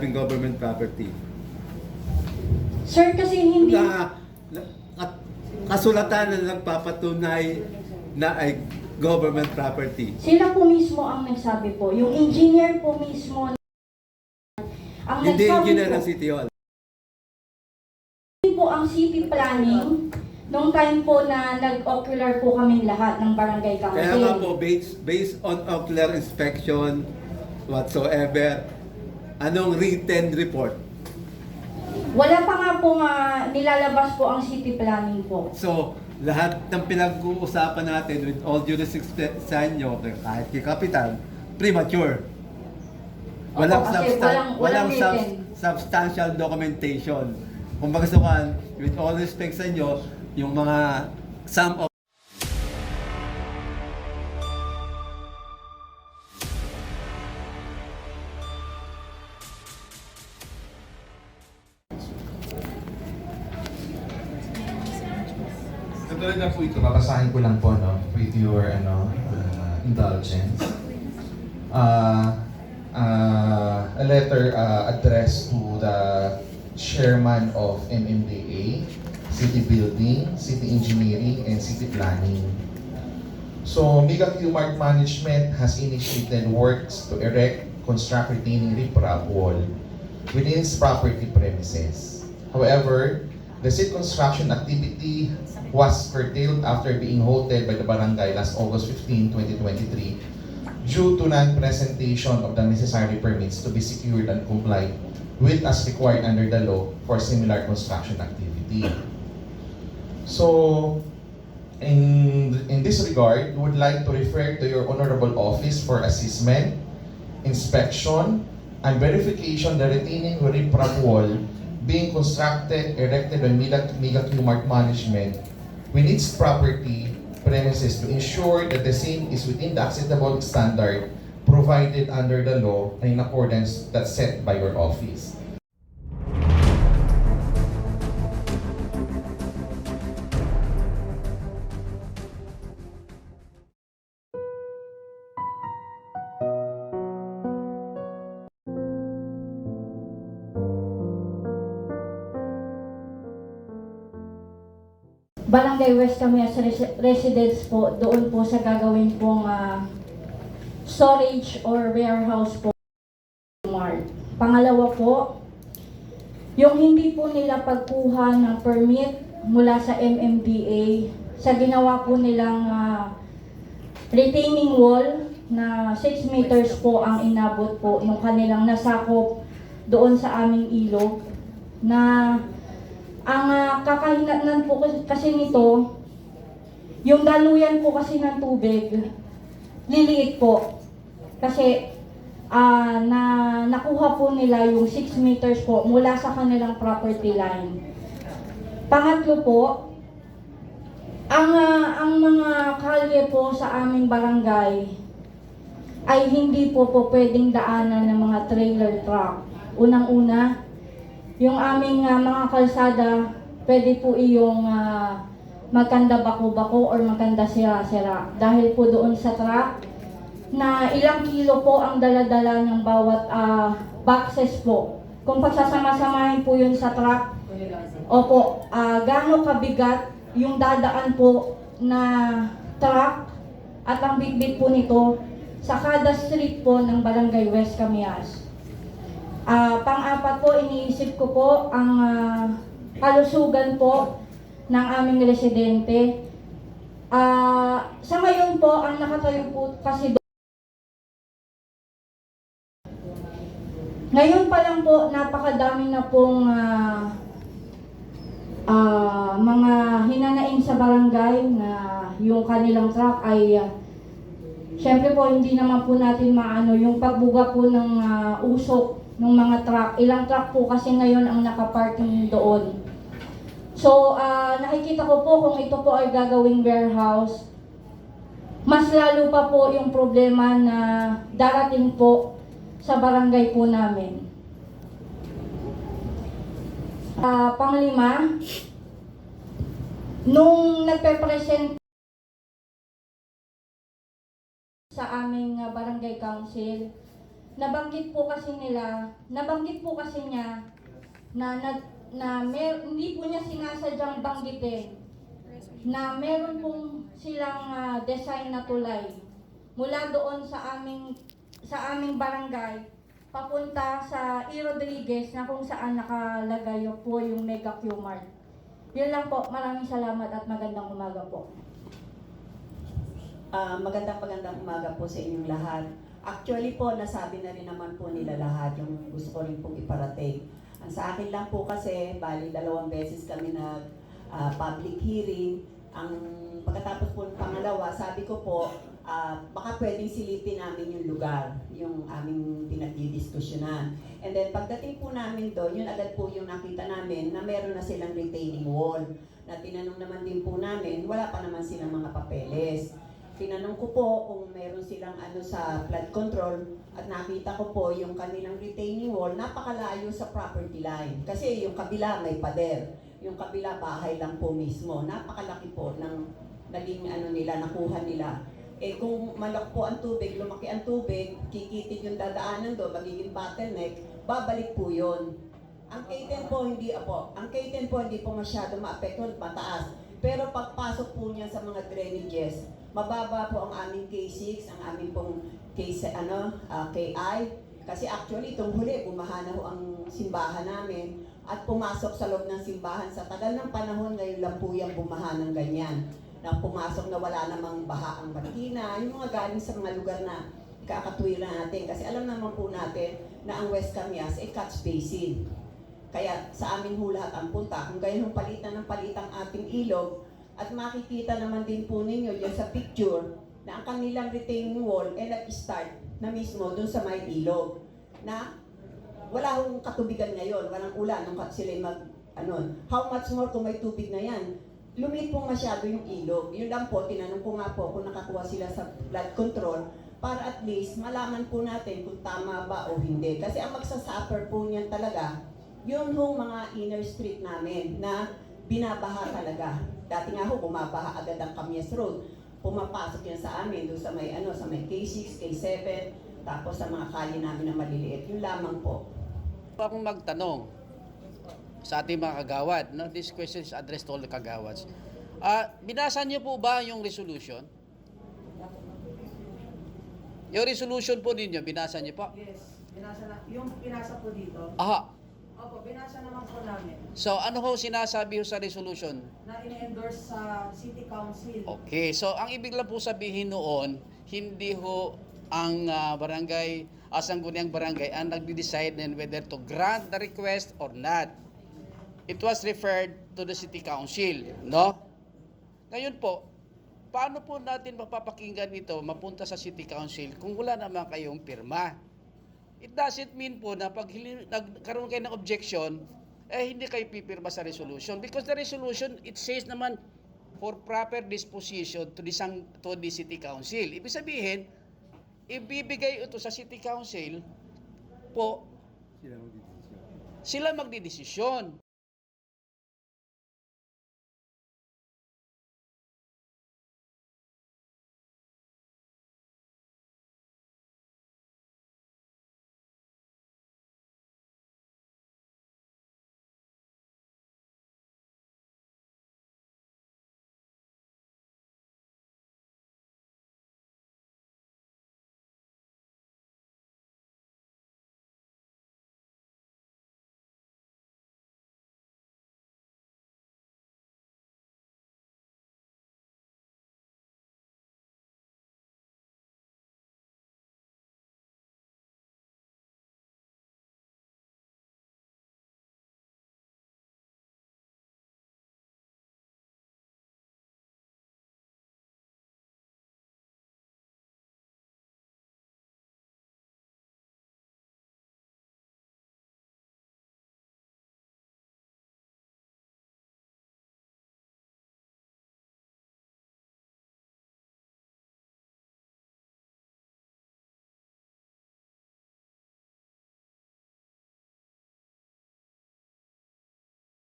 sinasabing government property. Sir, kasi hindi... Na, na at kasulatan na nagpapatunay na ay government property. Sila po mismo ang nagsabi po. Yung engineer po mismo ang Hindi nagsabi engineer po, ng City Hall. Po ang city planning nung time po na nag-ocular po kaming lahat ng barangay council. Kaya nga po, based, based on ocular inspection, whatsoever, anong written report? Wala pa nga po nga nilalabas po ang city planning po. So, lahat ng pinag-uusapan natin with all due respect sa inyo, kahit kay Kapitan, premature. Walang, Opo, kasi substan- walang- walang walang sub- written. substantial documentation. Kung magkasukan, with all respect sa inyo, yung mga some of na po ito, babasahin ko lang po, no, with your, ano, uh, indulgence. Uh, uh, a letter uh, addressed to the chairman of MMDA, City Building, City Engineering, and City Planning. So, Mega Q-Mart Management has initiated works to erect, construct retaining riprap wall within its property premises. However, the said construction activity was curtailed after being halted by the barangay last August 15, 2023 due to non-presentation of the necessary permits to be secured and complied with as required under the law for similar construction activity. So, in, in this regard, we would like to refer to your honorable office for assessment, inspection, and verification the retaining riprap wall being constructed, erected by Mega, Q-Mart Management with its property premises to ensure that the same is within the acceptable standard provided under the law and in accordance that's set by your office. Barangay West Camias Res- Residence po, doon po sa gagawin pong ah, storage or warehouse po. Pangalawa po, yung hindi po nila pagkuha ng permit mula sa MMDA sa ginawa po nilang ah, retaining wall na 6 meters po ang inabot po yung kanilang nasakop doon sa aming ilog na ang uh, kakahinatnan po kasi- nito, yung daluyan po kasi ng tubig, liliit po. Kasi ah, na nakuha po nila yung 6 meters po mula sa kanilang property line. Pangatlo po, ang ah, ang mga kalye po sa aming barangay ay hindi po po pwedeng daanan ng mga trailer truck. Unang-una, yung aming ah, mga kalsada, pwede po iyong ah, magkanda bako-bako or magkanda sira-sira. Dahil po doon sa truck, na ilang kilo po ang daladala ng bawat ah, boxes po. Kung pagsasama-samahin po yun sa truck, opo, ah, gaano kabigat yung dadaan po na truck at ang bitbit po nito sa kada street po ng Barangay West Camias. Ah, pang-apat po, iniisip ko po ang ah, kalusugan po ng aming residente. Ah, sa ngayon po, ang nakatayo po kasi do- Ngayon pa lang po, napakadami na pong ah, ah, mga hinanaing sa barangay na yung kanilang truck ay ah, Siyempre po, hindi naman po natin maano yung pagbuga po ng ah, usok ng mga truck. Ilang truck po kasi ngayon ang nakaparking doon. So, ah, nakikita ko po kung ito po ay gagawing warehouse, mas lalo pa po yung problema na darating po sa barangay po namin. Ah, panglima, nung nagpe-present sa aming uh, barangay council nabanggit po kasi nila, nabanggit po kasi niya na na, na mer, hindi po niya sinasadyang banggitin na meron pong silang ah, design na tulay mula doon sa aming sa aming barangay papunta sa E. Rodriguez na kung saan nakalagay po yung Mega Q-Mart. Yun lang po. Maraming salamat at magandang umaga po. Ah, magandang magandang umaga po sa inyong lahat. Actually po, nasabi na rin naman po nila lahat yung gusto ko rin pong iparating. Ang sa akin lang po kasi, bali dalawang beses kami nag ah, public hearing. Ang pagkatapos po ng pangalawa, sabi ko po, ah, baka pwedeng silipin namin yung lugar, yung aming pinagdidiskusyonan. And then pagdating po namin doon, yun agad po yung nakita namin na meron na silang retaining wall. Na tinanong naman din po namin, wala pa naman silang mga papeles. Tinanong ko po kung meron silang ano sa flood control at nakita ko po yung kanilang retaining wall napakalayo sa property line. Kasi yung kabila may pader. Yung kabila bahay lang po mismo. Napakalaki po ng naging ano nila, nakuha nila. Eh kung malak po ang tubig, lumaki ang tubig, kikitid yung dadaanan doon, magiging bottleneck, babalik po yun. Ang K10 po hindi po, ang K10 po hindi po masyado maapektuhan, mataas. Pero pagpasok po niya sa mga drainages, mababa po ang aming K6, ang aming pong K, ano, ah, KI. Kasi actually, itong huli, bumaha na ang simbahan namin at pumasok sa loob ng simbahan sa tagal ng panahon ngayon lang po yung bumaha ng ganyan. Na pumasok na wala namang baha ang Marikina, yung mga galing sa mga lugar na kakatwira natin. Kasi alam naman po natin na ang West Camias ay catch basin. Kaya sa amin ho lahat ang punta. Kung gayon palitan ng palitang ating ilog, at makikita naman din po ninyo yan sa picture na ang kanilang retaining wall ay nag-start na mismo dun sa may ilog na wala hong katubigan ngayon, walang ulan nung sila mag ano, how much more kung may tubig na yan? Lumit po masyado yung ilog. Yun lang po, tinanong ko nga po kung nakakuha sila sa blood control para at least malaman po natin kung tama ba o hindi. Kasi ang magsasuffer po niyan talaga, yun hong mga inner street namin na binabaha talaga. Dati nga ho, bumabaha agad ang Camias Road. Pumapasok yan sa amin, doon sa may, ano, sa may K6, K7, tapos sa mga kali namin na maliliit. Yun lamang po. pa akong magtanong sa ating mga kagawad. No? This question is addressed to all the kagawads. Ah, binasa niyo po ba yung resolution? Yung resolution po ninyo, binasa niyo po? Yes, binasa na, yung binasa po dito. Aha. Opo, binasa naman po namin So, ano ho sinasabi ho sa resolution? na ine-endorse sa City Council. Okay. So, ang ibig lang po sabihin noon, hindi ho ang ah, barangay, asang guniang barangay, ang nagde-decide whether to grant the request or not. It was referred to the city council, no? Ngayon po, paano po natin mapapakinggan ito mapunta sa city council kung wala naman kayong pirma? It doesn't mean po na pag nagkaroon kayo ng objection, eh hindi kayo pipirma sa resolution. Because the resolution, it says naman, for proper disposition to the, to the city council. Ibig sabihin, ibibigay ito sa city council po sila magdidesisyon.